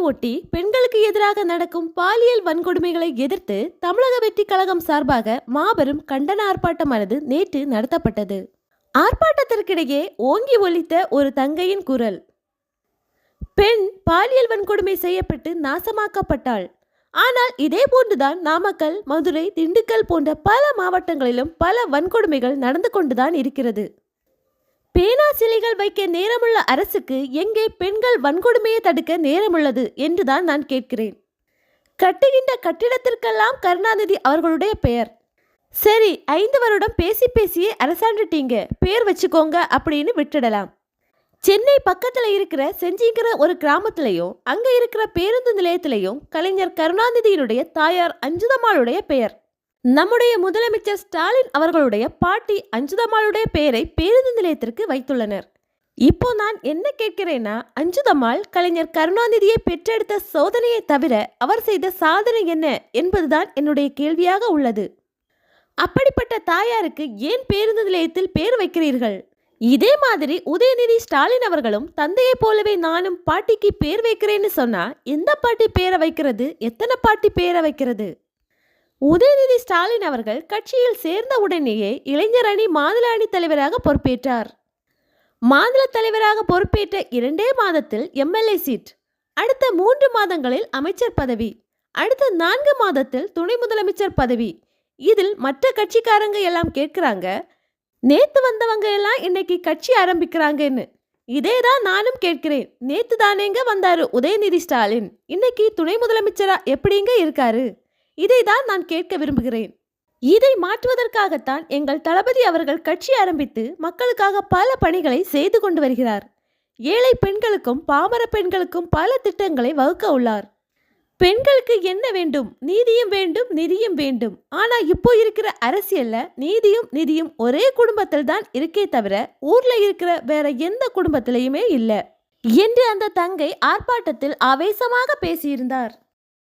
ஒட்டி பெண்களுக்கு எதிராக நடக்கும் பாலியல் வன்கொடுமைகளை எதிர்த்து தமிழக வெற்றி கழகம் சார்பாக மாபெரும் கண்டன ஆர்ப்பாட்டமானது நேற்று நடத்தப்பட்டது. ஆர்ப்பாட்டத்திற்கிடையே ஓங்கி ஒலித்த ஒரு தங்கையின் குரல். பெண் பாலியல் வன்கொடுமை செய்யப்பட்டு நாசமாக்கப்பட்டாள். ஆனால் இதே போன்றுதான் நாமக்கல் மதுரை திண்டுக்கல் போன்ற பல மாவட்டங்களிலும் பல வன்கொடுமைகள் நடந்து கொண்டுதான் இருக்கிறது. பேனா சிலைகள் வைக்க நேரமுள்ள அரசுக்கு எங்கே பெண்கள் வன்கொடுமையை தடுக்க நேரமுள்ளது என்றுதான் நான் கேட்கிறேன். கட்டுகின்ற கட்டிடத்திற்கெல்லாம் கருணாநிதி அவர்களுடைய பெயர். சரி ஐந்து வருடம் பேசி பேசியே அரசாண்டுட்டீங்க பேர் வச்சுக்கோங்க அப்படின்னு விட்டுடலாம். சென்னை பக்கத்தில் இருக்கிற செஞ்சிங்கிற ஒரு கிராமத்திலையும் அங்கே இருக்கிற பேருந்து நிலையத்திலையும் கலைஞர் கருணாநிதியினுடைய தாயார் அஞ்சுதம்மாளுடைய பெயர். நம்முடைய முதலமைச்சர் ஸ்டாலின் அவர்களுடைய பாட்டி அஞ்சுதம்மாளுடைய பெயரை பேருந்து நிலையத்திற்கு வைத்துள்ளனர். இப்போ நான் என்ன கேட்கிறேன்னா அஞ்சுதம்மாள் கலைஞர் கருணாநிதியை பெற்றெடுத்த சோதனையை தவிர அவர் செய்த சாதனை என்ன என்பதுதான் என்னுடைய கேள்வியாக உள்ளது. அப்படிப்பட்ட தாயாருக்கு ஏன் பேருந்து நிலையத்தில் பேர் வைக்கிறீர்கள்? இதே மாதிரி உதயநிதி ஸ்டாலின் அவர்களும் தந்தையைப் போலவே நானும் பாட்டிக்கு பேர் வைக்கிறேன்னு சொன்னா எந்த பாட்டி பேரை வைக்கிறது? எத்தனை பாட்டி பேரை வைக்கிறது? உதயநிதி ஸ்டாலின் அவர்கள் கட்சியில் சேர்ந்த உடனேயே இளைஞர் அணி மாநில அணி தலைவராக பொறுப்பேற்றார். மாநில தலைவராக பொறுப்பேற்ற இரண்டே மாதத்தில் எம்எல்ஏ சீட் அடுத்த மூன்று மாதங்களில் அமைச்சர் பதவி அடுத்த நான்கு மாதத்தில் துணை முதலமைச்சர் பதவி. இதில் மற்ற கட்சிக்காரங்க எல்லாம் கேட்குறாங்க நேத்து வந்தவங்க எல்லாம் இன்னைக்கு கட்சி ஆரம்பிக்கிறாங்கன்னு. இதே தான் நானும் கேட்கிறேன். நேத்து தானேங்க வந்தாரு உதயநிதி ஸ்டாலின். இன்னைக்கு துணை முதலமைச்சரா எப்படிங்க இருக்காரு? இதை தான் நான் கேட்க விரும்புகிறேன். இதை மாற்றுவதற்காகத்தான் எங்கள் தளபதி அவர்கள் கட்சி ஆரம்பித்து மக்களுக்காக பல பணிகளை செய்து கொண்டு வருகிறார். ஏழை பெண்களுக்கும் பாமர பெண்களுக்கும் பல திட்டங்களை வகுக்க உள்ளார். பெண்களுக்கு என்ன வேண்டும்? நீதியும் வேண்டும் நிதியும் வேண்டும். ஆனா இப்போ இருக்கிற அரசியல்ல நீதியும் நிதியும் ஒரே குடும்பத்தில் தான் இருக்கே தவிர ஊர்ல இருக்கிற வேற எந்த குடும்பத்திலையுமே இல்லை. என்று அந்த தங்கை ஆர்ப்பாட்டத்தில் ஆவேசமாக பேசியிருந்தார்.